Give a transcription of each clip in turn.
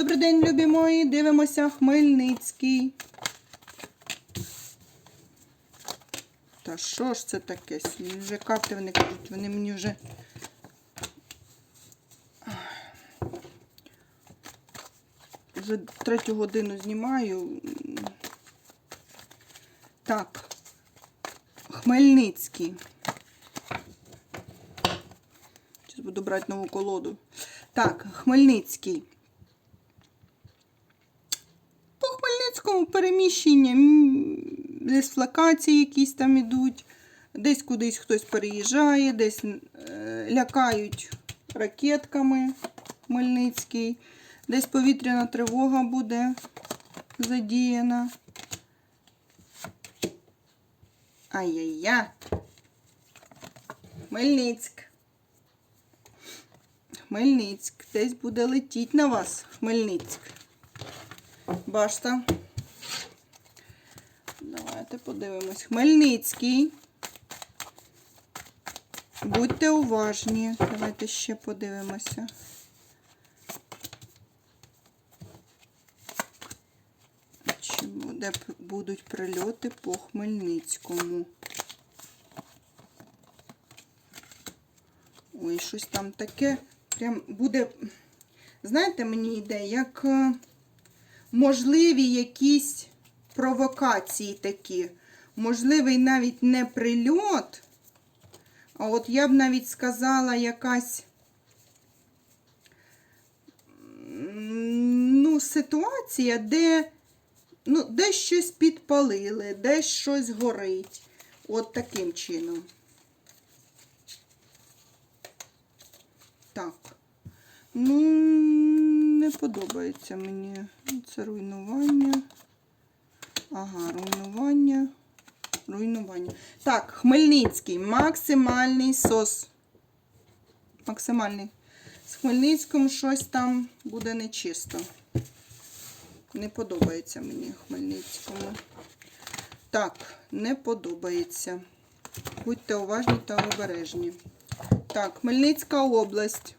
Добрий день, любі мої. Дивимося Хмельницький. Та що ж це таке? Вже карти вони кажуть, вони мені вже. Вже третю годину знімаю. Так. Хмельницький. Зараз буду брати нову колоду. Так, Хмельницький. По Хмельницькому переміщення. м, Десь флакації якісь там ідуть, десь кудись хтось переїжджає, десь е, лякають ракетками Хмельницький, десь повітряна тривога буде задіяна. Ай-яй-я. Хмельницьк. Хмельницьк. Десь буде летіть на вас, Хмельницьк. Башта. Давайте подивимось. Хмельницький. Будьте уважні. Давайте ще подивимося. Чи буде, будуть прильоти по Хмельницькому? Ой, щось там таке. Прям буде. Знаєте, мені йде, як е, можливі якісь провокації такі. Можливий навіть не прильот, а от я б навіть сказала якась ну, ситуація, де ну, десь щось підпалили, десь щось горить. От таким чином. Так. Ну, не подобається мені. Це руйнування. Ага, руйнування. Руйнування. Так, Хмельницький. Максимальний сос. Максимальний. З Хмельницьким щось там буде нечисто. Не подобається мені Хмельницькому. Так, не подобається. Будьте уважні та обережні. Так, Хмельницька область.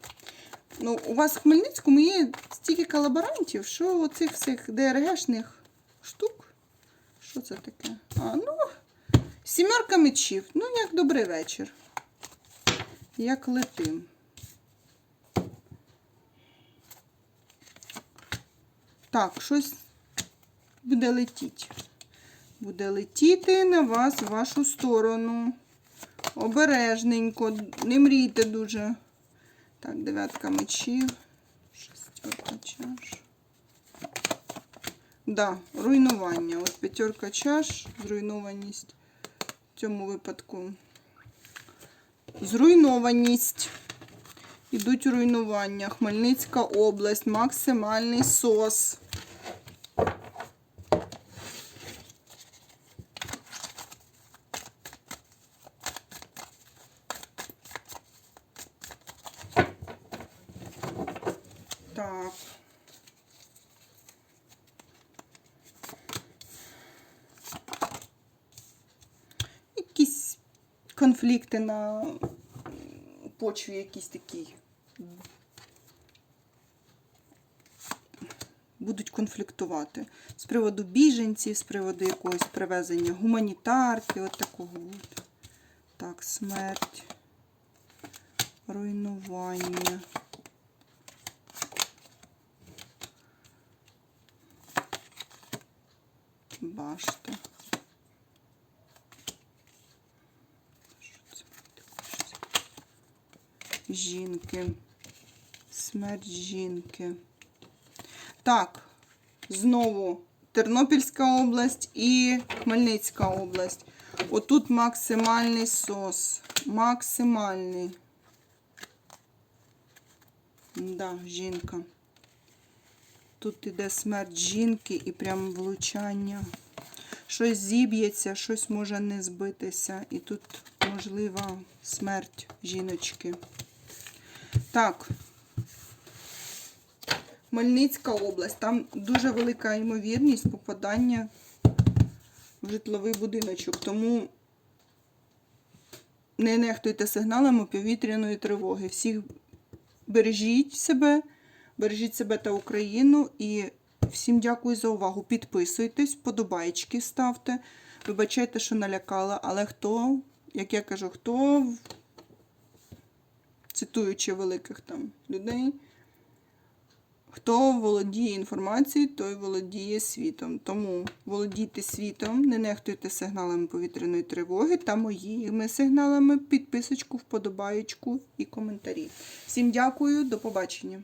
Ну, у вас в Хмельницькому є стільки колаборантів, що оцих всіх ДРГшних штук. Що це таке? А, ну, сімерка мечів. Ну, як добрий вечір. Як летим. Так, щось буде летіти. Буде летіти на вас в вашу сторону. Обережненько, не мрійте дуже. Так, дев'ятка мечів, шестерка чаш. Да, руйнування. От п'ятерка чаш, зруйнованість в цьому випадку. Зруйнованість. Ідуть руйнування. Хмельницька область, максимальний сос. Так. Якісь конфлікти на почві якісь такі. Будуть конфліктувати з приводу біженців, з приводу якогось привезення гуманітарки, от такого. Так, смерть, руйнування. Башта. Що це таке? Жінки. Смерть жінки. Так, знову Тернопільська область і Хмельницька область. Отут максимальний сос. Максимальний. Да, жінка. Тут іде смерть жінки і прям влучання. Щось зіб'ється, щось може не збитися. І тут можлива смерть жіночки. Так. Хмельницька область. Там дуже велика ймовірність попадання в житловий будиночок. Тому не нехтуйте сигналами повітряної тривоги. Всіх бережіть себе, Бережіть себе та Україну і всім дякую за увагу. Підписуйтесь, подобаєчки ставте. Вибачайте, що налякала, але хто, як я кажу, хто, цитуючи великих там людей, хто володіє інформацією, той володіє світом. Тому володійте світом, не нехтуйте сигналами повітряної тривоги та моїми сигналами, підписочку, вподобаєчку і коментарі. Всім дякую, до побачення.